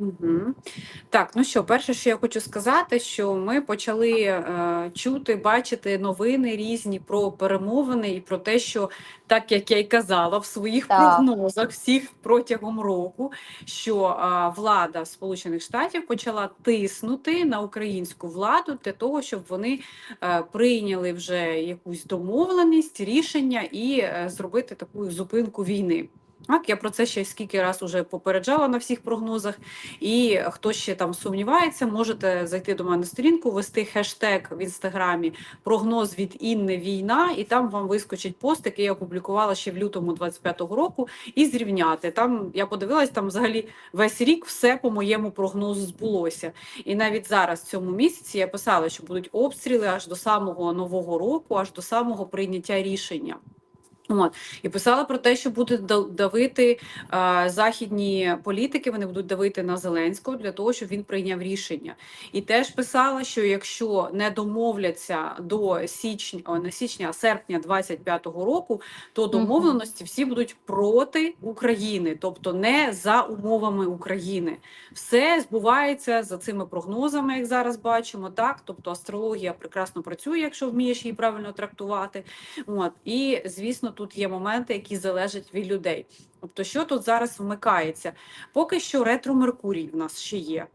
Мгм. Так, ну що, перше, що я хочу сказати, що ми почали е, чути, бачити новини різні про перемовини і про те, що так як я й казала в своїх Так. прогнозах всіх протягом року, що е, влада Сполучених Штатів почала тиснути на українську владу для того, щоб вони е, прийняли вже якусь домовленість, рішення і е, зробити таку зупинку війни. Так, я про це ще скільки раз уже попереджала на всіх прогнозах. І хто ще там сумнівається, можете зайти до мене на сторінку, ввести хештег в інстаграмі прогноз від Інни війна, і там вам вискочить пост, який я опублікувала ще в лютому 25-го року, і зрівняти. Там я подивилась, там взагалі весь рік все по моєму прогнозу збулося. І навіть зараз, в цьому місяці, я писала, що будуть обстріли аж до самого нового року, аж до самого прийняття рішення. От і писала про те, що будуть давити е, західні політики. Вони будуть давити на Зеленського для того, щоб він прийняв рішення. І теж писала, що якщо не домовляться до січня, о, не січня, а серпня 25-го року, то домовленості всі будуть проти України, тобто не за умовами України. Все збувається за цими прогнозами, як зараз бачимо. Так, тобто астрологія прекрасно працює, якщо вмієш її правильно трактувати. От і звісно, тут є моменти, які залежать від людей. Тобто, що тут зараз вмикається? Поки що ретро Меркурій в нас ще є.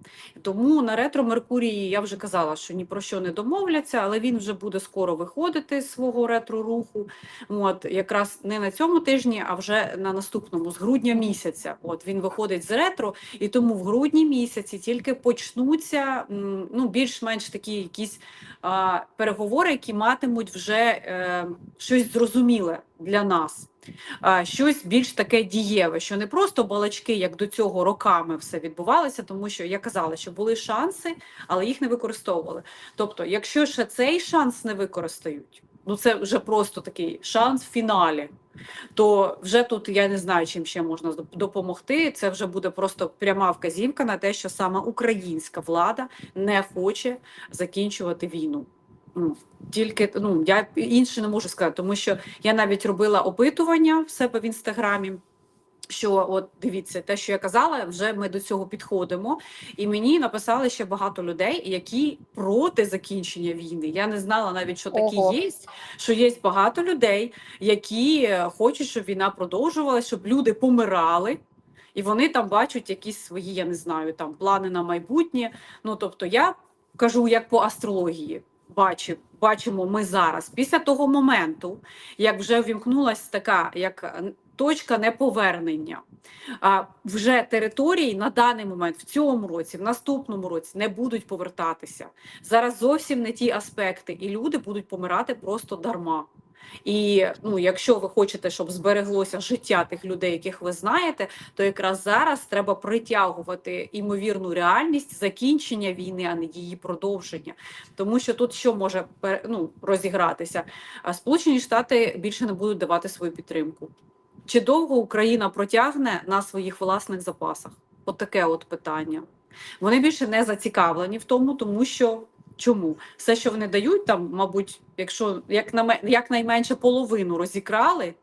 Тому на ретро Меркурії я вже казала, що ні про що не домовляться, але він вже буде скоро виходити з свого ретро руху. От якраз не на цьому тижні, а вже на наступному, з грудня місяця. От він виходить з ретро, і тому в грудні місяці тільки почнуться ну більш-менш такі якісь а, переговори, які матимуть вже е, щось зрозуміле для нас. Щось більш таке дієве, що не просто балачки, як до цього роками все відбувалося, тому що я казала, що були шанси, але їх не використовували. Тобто, якщо ще цей шанс не використають, ну це вже просто такий шанс в фіналі. То вже тут я не знаю, чим ще можна допомогти. Це вже буде просто пряма вказівка на те, що саме українська влада не хоче закінчувати війну. Тільки ну я інше не можу сказати, тому що я навіть робила опитування в себе в інстаграмі. Що от дивіться, те, що я казала, вже ми до цього підходимо, і мені написали ще багато людей, які проти закінчення війни. Я не знала навіть, що такі Ого. є. Що є багато людей, які е, хочуть, щоб війна продовжувалася, щоб люди помирали, і вони там бачать якісь свої, я не знаю, там плани на майбутнє. Ну тобто, я кажу, як по астрології. Бачив, бачимо ми зараз, після того моменту, як вже ввімкнулася така як е, точка неповернення, а вже території на даний момент в цьому році, в наступному році не будуть повертатися. Зараз зовсім не ті аспекти, і люди будуть помирати просто дарма. І ну, якщо ви хочете, щоб збереглося життя тих людей, яких ви знаєте, то якраз зараз треба притягувати імовірну реальність закінчення війни, а не її продовження. Тому що тут що може ну, розігратися? Сполучені Штати більше не будуть давати свою підтримку. Чи довго Україна протягне на своїх власних запасах? От таке от питання. Вони більше не зацікавлені в тому, тому що чому все, що вони дають, там, мабуть, якщо як на якнайменше половину розікрали.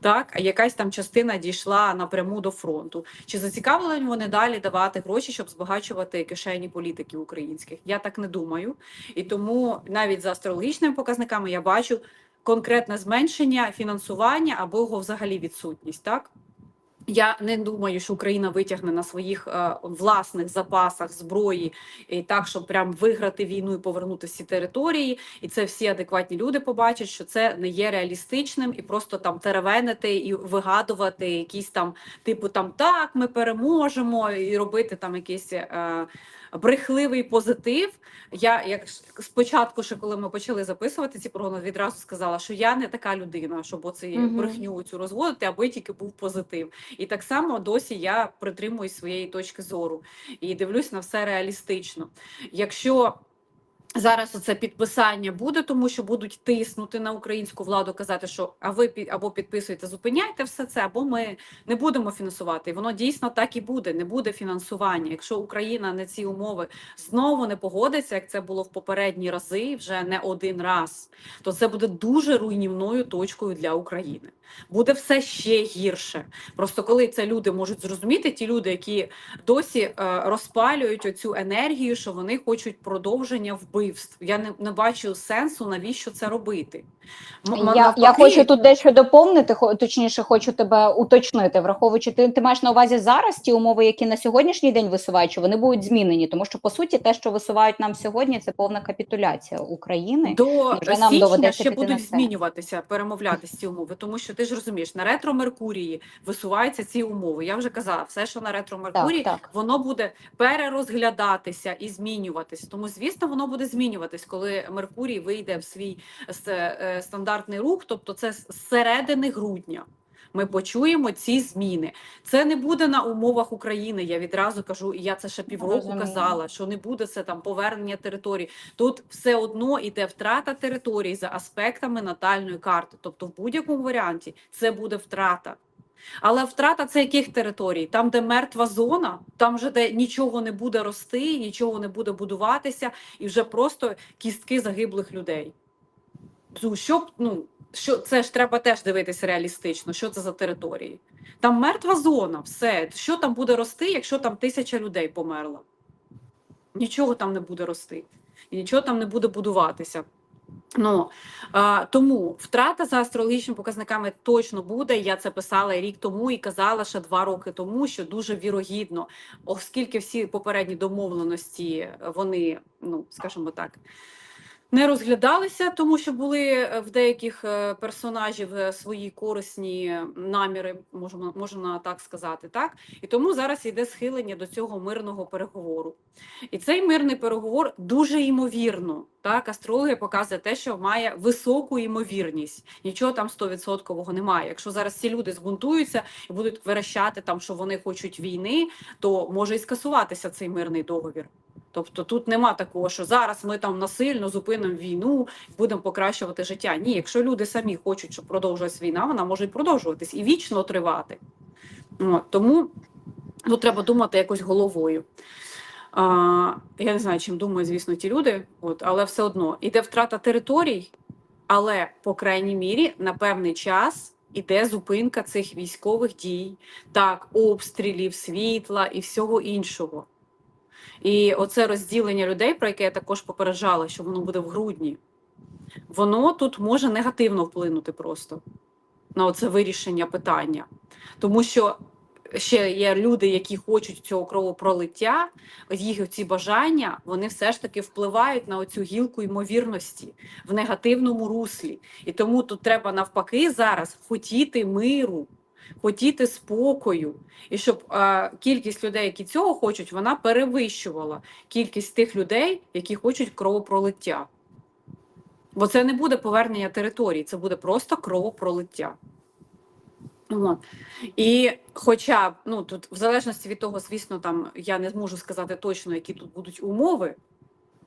Так, а якась там частина дійшла напряму до фронту. Чи зацікавлені вони далі давати гроші, щоб збагачувати кишені політиків українських? Я так не думаю. І тому навіть за астрологічними показниками я бачу конкретне зменшення фінансування або його взагалі відсутність. Так я не думаю, що Україна витягне на своїх е, власних запасах зброї і так, щоб прям виграти війну і повернути всі території. І це всі адекватні люди побачать, що це не є реалістичним і просто там теревенити і вигадувати якісь там, типу, там так, ми переможемо, і робити там якісь. Е, Брехливий позитив. Я як спочатку, ще коли ми почали записувати ці прогнози, відразу сказала, що я не така людина, щоб оце угу. брехню цю розводити, аби тільки був позитив. І так само досі я притримуюсь своєї точки зору і дивлюсь на все реалістично. Якщо Зараз оце підписання буде, тому що будуть тиснути на українську владу, казати, що а ви або підписуєте, зупиняйте все це, або ми не будемо фінансувати. І воно дійсно так і буде. Не буде фінансування. Якщо Україна на ці умови знову не погодиться, як це було в попередні рази, вже не один раз, то це буде дуже руйнівною точкою для України. Буде все ще гірше. Просто коли це люди можуть зрозуміти, ті люди, які досі е, розпалюють оцю енергію, що вони хочуть продовження вбивств. Я не, не бачу сенсу, навіщо це робити. М- Я, я хочу тут дещо доповнити, точніше, хочу тебе уточнити, враховуючи, ти, ти маєш на увазі зараз ті умови, які на сьогоднішній день висувають, що вони будуть змінені, тому що по суті те, що висувають нам сьогодні, це повна капітуляція України. До вже нам січня доведеться ще будуть змінюватися, перемовлятися ці умови, тому що ти ж розумієш, на ретро Меркурії висуваються ці умови. Я вже казала, все, що на ретро Меркурії, Так, так. воно буде перерозглядатися і змінюватись. Тому, звісно, воно буде змінюватись, коли Меркурій вийде в свій е, стандартний рух, тобто це з середини грудня. Ми почуємо ці зміни. Це не буде на умовах України. Я відразу кажу, і я це ще півроку казала, що не буде це там повернення територій. Тут все одно йде втрата територій за аспектами натальної карти. Тобто, в будь-якому варіанті це буде втрата. Але втрата це яких територій? Там, де мертва зона, там вже де нічого не буде рости, нічого не буде будуватися, і вже просто кістки загиблих людей. Ну, що, ну, що, це ж треба теж дивитися реалістично, що це за території. Там мертва зона, все. Що там буде рости, якщо там тисяча людей померла? Нічого там не буде рости, і нічого там не буде будуватися. Ну а, тому втрата за астрологічними показниками точно буде. Я це писала рік тому і казала ще два роки тому, що дуже вірогідно, оскільки всі попередні домовленості вони, ну скажімо так, не розглядалися, тому що були е, в деяких е, персонажів е, свої корисні наміри, можна, можна так сказати, так і тому зараз йде схилення до цього мирного переговору. І цей мирний переговор дуже ймовірно. Так, астрологія показує те, що має високу ймовірність. Нічого там 100% немає. Якщо зараз ці люди збунтуються і будуть верещати там, що вони хочуть війни, то може і скасуватися цей мирний договір. Тобто тут нема такого, що зараз ми там насильно зупинимо війну, будемо покращувати життя. Ні, якщо люди самі хочуть, щоб продовжувалась війна, вона може продовжуватись і вічно тривати. От, тому тут треба думати якось головою. А, я не знаю, чим думають, звісно, ті люди, от, але все одно іде втрата територій, але по крайній мірі на певний час іде зупинка цих військових дій, так, обстрілів, світла і всього іншого. І оце розділення людей, про яке я також попереджала, що воно буде в грудні, воно тут може негативно вплинути просто на оце вирішення питання. Тому що ще є люди, які хочуть цього кровопролиття, їх ці бажання, вони все ж таки впливають на оцю гілку ймовірності в негативному руслі. І тому тут треба навпаки зараз хотіти миру, хотіти спокою, і щоб е, кількість людей, які цього хочуть, вона перевищувала кількість тих людей, які хочуть кровопролиття. Бо це не буде повернення територій, це буде просто кровопролиття. І хоча ну тут, в залежності від того, звісно, там я не зможу сказати точно, які тут будуть умови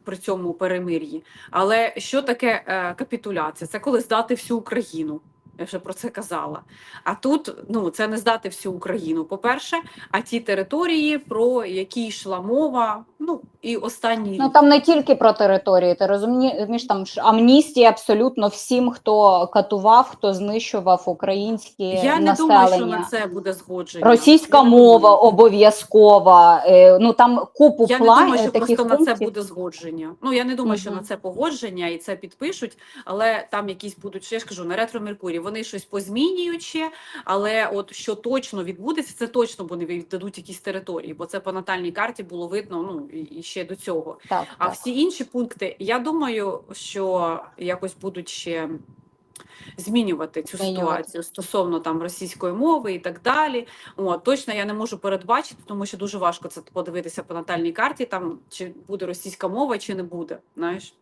при цьому перемир'ї. Але що таке е, капітуляція? Це коли здати всю Україну. Я вже про це казала. А тут ну це не здати всю Україну. По-перше, а ті території, про які йшла мова, ну і останній Ну там не тільки про території, ти розумієш, там ж амністія абсолютно всім, хто катував, хто знищував українське Я не населення. думаю, що на це буде згодження. Російська Я мова обов'язкова. е, Ну там купу Я не думаю, що таких просто на це буде згодження. Ну я не думаю, що на це погодження і це підпишуть, але там якісь будуть, я ж кажу, на ретро Меркурій. Вони щось позмінюють ще, але от що точно відбудеться, це точно вони віддадуть якісь території, бо це по натальній карті було видно. Ну і і ще до цього. Так, А так. всі інші пункти, я думаю, що якось будуть ще змінювати цю Змінювати. ситуацію стосовно там російської мови і так далі. О, точно я не можу передбачити, тому що дуже важко це подивитися по натальній карті, там чи буде російська мова, чи не буде. Знаєш.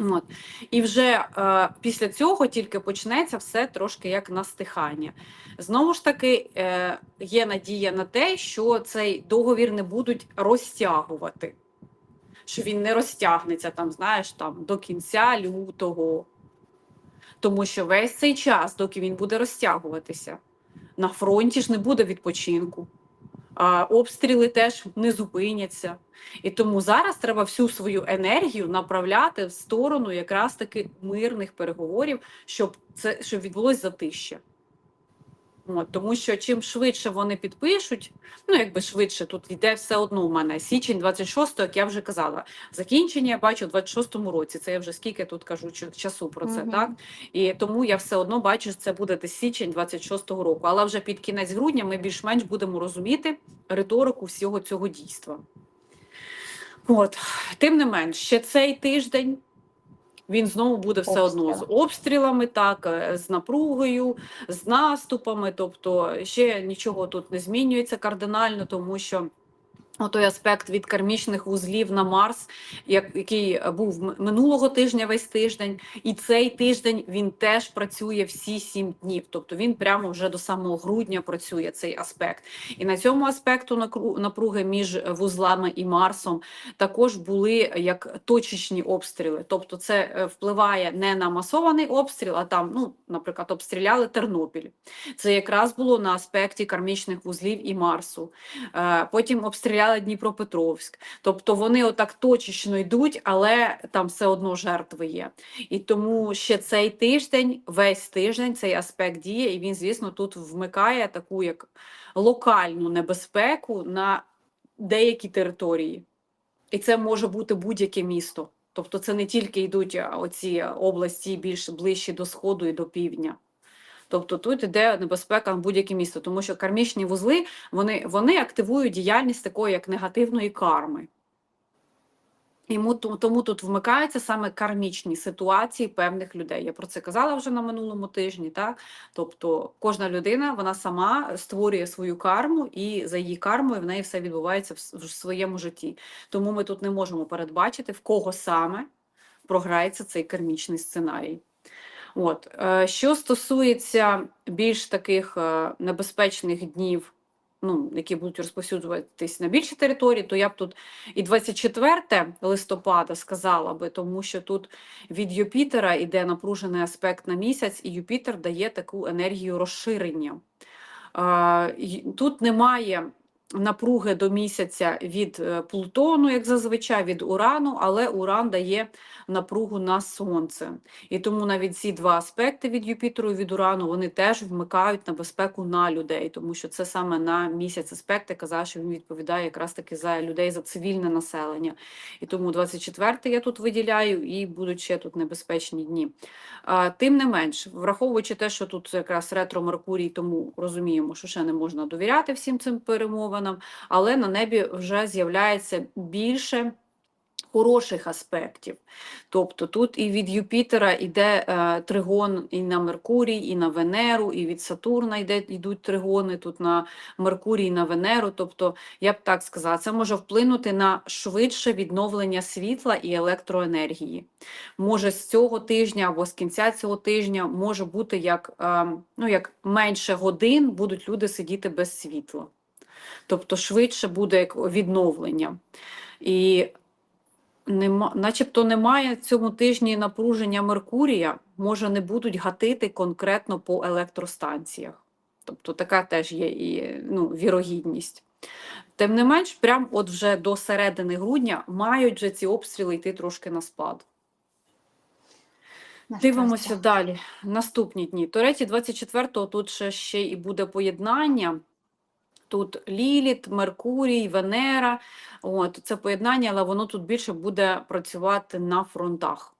От. І вже е, після цього тільки почнеться все трошки як настихання. Знову ж таки, е, є надія на те, що цей договір не будуть розтягувати що він не розтягнеться там, знаєш, там до кінця лютого. Тому що весь цей час, доки він буде розтягуватися, на фронті ж не буде відпочинку. Обстріли теж не зупиняться. І тому зараз треба всю свою енергію направляти в сторону якраз таки мирних переговорів, щоб це щоб відбулось затище. От, тому що чим швидше вони підпишуть, ну якби швидше тут йде все одно у мене січень 26, як я вже казала. Закінчення я бачу у 26-му році. Це я вже скільки тут кажу часу про це, Мгм. так? І тому я все одно бачу, що це буде десь січень 26-го року. Але вже під кінець грудня ми більш-менш будемо розуміти риторику всього цього дійства. От, тим не менш, ще цей тиждень він знову буде все одно з обстрілами, так, е, з напругою, з наступами. Тобто ще нічого тут не змінюється кардинально, тому що. Той аспект від кармічних вузлів на Марс, як- який був минулого тижня весь тиждень, і цей тиждень він теж працює всі сім днів. Тобто він прямо вже до самого грудня працює цей аспект. І на цьому аспекту напруги між вузлами і Марсом також були як точечні обстріли. Тобто, це е, впливає не на масований обстріл, а там, ну, наприклад, обстріляли Тернопіль. Це якраз було на аспекті кармічних вузлів і Марсу. Е, Потім обстріляли Дніпропетровськ. Тобто вони отак точечно йдуть, але там все одно жертви є. І тому ще цей тиждень, весь тиждень, цей аспект діє, і він, звісно, тут вмикає таку як локальну небезпеку на деякі території. І це може бути будь-яке місто. Тобто це не тільки йдуть оці області більш ближчі до сходу і до півдня. Тобто тут йде небезпека на будь-яке місто, тому що кармічні вузли вони, вони активують діяльність такої як негативної карми. І тому тут вмикаються саме кармічні ситуації певних людей. Я про це казала вже на минулому тижні. Так? Тобто кожна людина вона сама створює свою карму, і за її кармою в неї все відбувається в своєму житті. Тому ми тут не можемо передбачити, в кого саме програється цей кармічний сценарій. От. е, Що стосується більш таких е, небезпечних днів, ну, які будуть розповсюджуватись на більші території, то я б тут і 24 листопада сказала би, тому що тут від Юпітера йде напружений аспект на місяць, і Юпітер дає таку енергію розширення. Е, Тут немає напруги до місяця від е, Плутону, як зазвичай, від Урану, але Уран дає напругу на Сонце. І тому навіть ці два аспекти від Юпітеру і від Урану вони теж вмикають небезпеку на людей, тому що це саме на місяць аспект, я казала, що він відповідає якраз таки за людей, за цивільне населення. І тому 24 я тут виділяю, і будуть ще тут небезпечні дні. А, Тим не менш, враховуючи те, що тут якраз ретро Меркурій, тому розуміємо, що ще не можна довіряти всім цим перемовинам, але на небі вже з'являється більше хороших аспектів. Тобто тут і від Юпітера йде е, тригон і на Меркурій, і на Венеру, і від Сатурна йде, йдуть тригони тут на Меркурій, і на Венеру. Тобто, я б так сказала, це може вплинути на швидше відновлення світла і електроенергії. Може з цього тижня або з кінця цього тижня може бути як, е, ну, як менше годин будуть люди сидіти без світла. Тобто швидше буде відновлення. І нема, начебто немає цьому тижні напруження Меркурія, може не будуть гатити конкретно по електростанціях. Тобто така теж є і, ну, вірогідність. Тим не менш, прям от вже до середини грудня мають вже ці обстріли йти трошки на спад. На Дивимося далі. Наступні дні. Тореті 24-го тут ще, ще і буде поєднання. Тут Ліліт, Меркурій, Венера. От, це поєднання, але воно тут більше буде працювати на фронтах.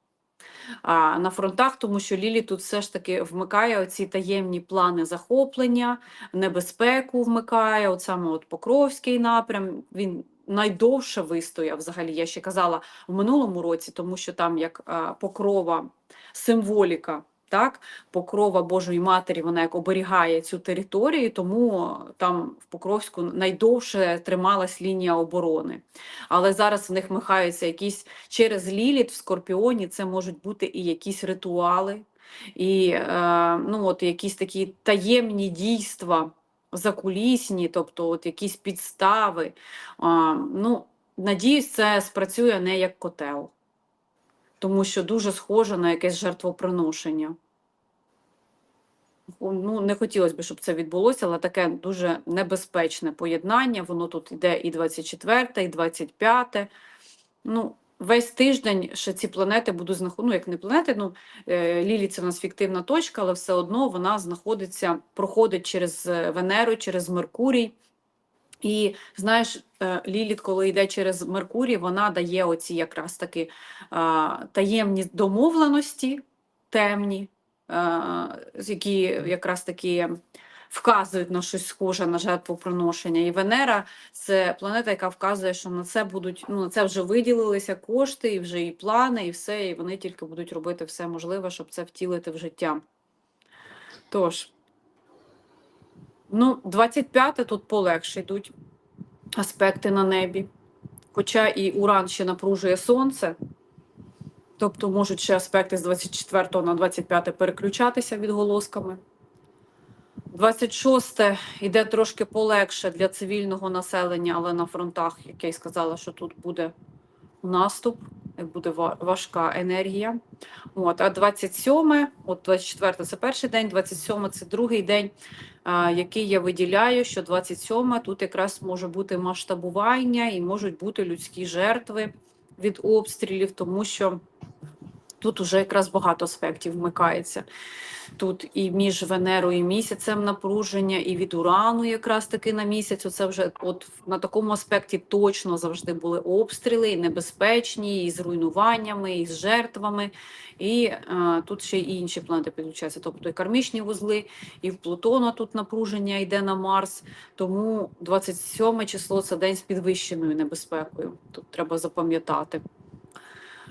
А, на фронтах, тому що Лілі тут все ж таки вмикає оці таємні плани захоплення, небезпеку вмикає, от саме от Покровський напрям, він найдовше вистояв взагалі. Я ще казала в минулому році, тому що там як покрова, символіка, так, покрова Божої Матері, вона як оберігає цю територію, тому там в Покровську найдовше трималась лінія оборони. Але зараз в них михаються якісь через ліліт в Скорпіоні, це можуть бути і якісь ритуали, і е, ну, от якісь такі таємні дійства закулісні, тобто от якісь підстави. А, ну, надіюсь, це спрацює не як котел, тому що дуже схоже на якесь жертвоприношення. Ну, не хотілося б, щоб це відбулося, але таке дуже небезпечне поєднання. Воно тут йде і 24, і 25. Ну, весь тиждень ще ці планети будуть знаходити, ну, як не планети, ну, е, Лілі це в нас фіктивна точка, але все одно вона знаходиться, проходить через е, Венеру, через Меркурій. І знаєш, е, Ліліт, коли йде через Меркурій, вона дає оці якраз таки таємні домовленості, темні, які якраз таки вказують на щось схоже на жертвоприношення. І Венера це планета, яка вказує, що на це будуть, ну на це вже виділилися кошти, і вже і плани, і все, і вони тільки будуть робити все можливе, щоб це втілити в життя. Тож. Ну, 25-те тут полегше йдуть аспекти на небі. Хоча і Уран ще напружує сонце, тобто можуть ще аспекти з 24 на 25 переключатися відголосками. 26 йде трошки полегше для цивільного населення, але на фронтах, як я й сказала, що тут буде наступ, буде важка енергія. От, а 27, от 24 це перший день, 27 це другий день, який я виділяю, що 27 тут якраз може бути масштабування і можуть бути людські жертви від обстрілів, тому що тут уже якраз багато аспектів вмикається. Тут і між Венерою і місяцем напруження, і від урану якраз таки на місяць. Оце вже от на такому аспекті точно завжди були обстріли, і небезпечні, і з руйнуваннями, і з жертвами. І е, тут ще й інші планети підключаються, тобто і кармічні вузли, і в Плутона тут напруження йде на Марс. Тому 27 число це день з підвищеною небезпекою. Тут треба запам'ятати.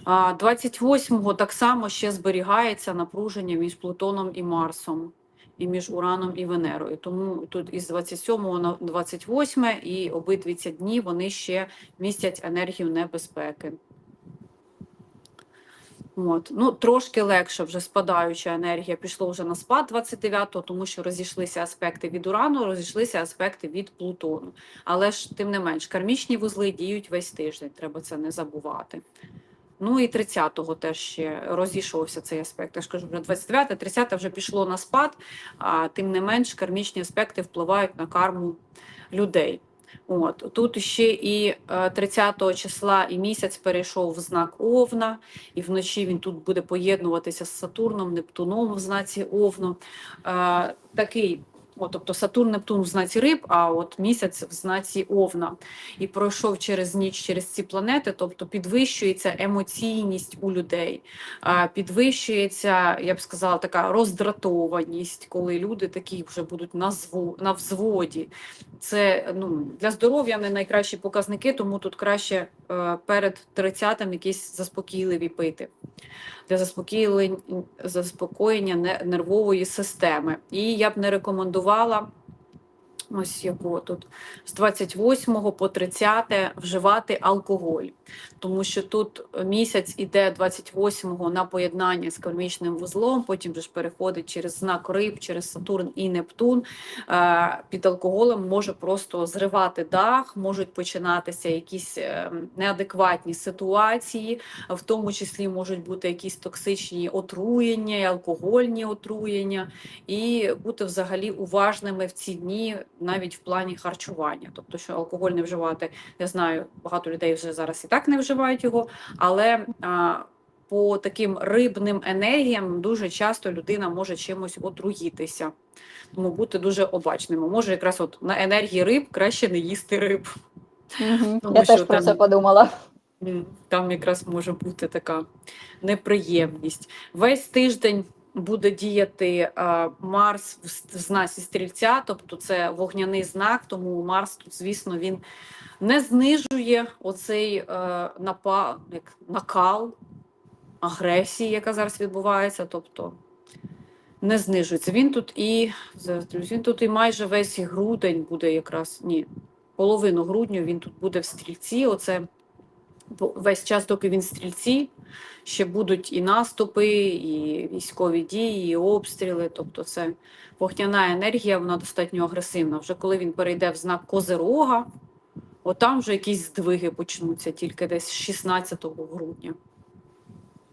А 28-го так само ще зберігається напруження між Плутоном і Марсом, і між Ураном і Венерою. Тому тут із 27 на 28 і обидві ці дні вони ще містять енергію небезпеки. От. Ну, трошки легше вже спадаюча енергія пішло вже на спад 29-го, тому що розійшлися аспекти від Урану, розійшлися аспекти від Плутону. Але ж тим не менш, кармічні вузли діють весь тиждень, треба це не забувати. Ну і 30-го теж ще розійшовся цей аспект. Я ж кажу, вже 29 30 вже пішло на спад, а тим не менш кармічні аспекти впливають на карму людей. От тут ще і е, 30 числа і місяць перейшов в знак Овна, і вночі він тут буде поєднуватися з Сатурном, Нептуном в знаці Овну. Е, Такий, от, тобто Сатурн, Нептун в знаці Риб, а от місяць в знаці Овна. І пройшов через ніч через ці планети, тобто підвищується емоційність у людей, підвищується, я б сказала, така роздратованість, коли люди такі вже будуть на, зву, на взводі. Це ну, для здоров'я не найкращі показники, тому тут краще е, перед 30-м якісь заспокійливі пити для заспокоєння нервової системи. І я б не рекомендувала готувала Ось якого тут з 28 по 30 вживати алкоголь, тому що тут місяць іде 28-го на поєднання з кармічним вузлом, потім же ж переходить через знак риб, через Сатурн і Нептун. Е, Під алкоголем може просто зривати дах, можуть починатися якісь е, неадекватні ситуації, в тому числі можуть бути якісь токсичні отруєння, алкогольні отруєння, і бути взагалі уважними в ці дні навіть в плані харчування. Тобто, що алкоголь не вживати, я знаю, багато людей вже зараз і так не вживають його, але а, по таким рибним енергіям дуже часто людина може чимось отруїтися. Тому бути дуже обачними. Може, якраз от на енергії риб краще не їсти риб. Мгм. Тому Я що теж про там- це подумала. Там якраз може бути така неприємність. Весь тиждень буде діяти Марс в знаці стрільця, тобто це вогняний знак, тому Марс тут, звісно, він не знижує оцей е, накал агресії, яка зараз відбувається. Тобто не знижується. Він тут і він тут і майже весь грудень буде якраз ні, половину грудня він тут буде в стрільці. Оце весь час, доки він стрільці, ще будуть і наступи, і військові дії, і обстріли. Тобто, це вогняна енергія, вона достатньо агресивна. Вже коли він перейде в знак Козирога, Отам вже якісь здвиги почнуться тільки десь 16 грудня.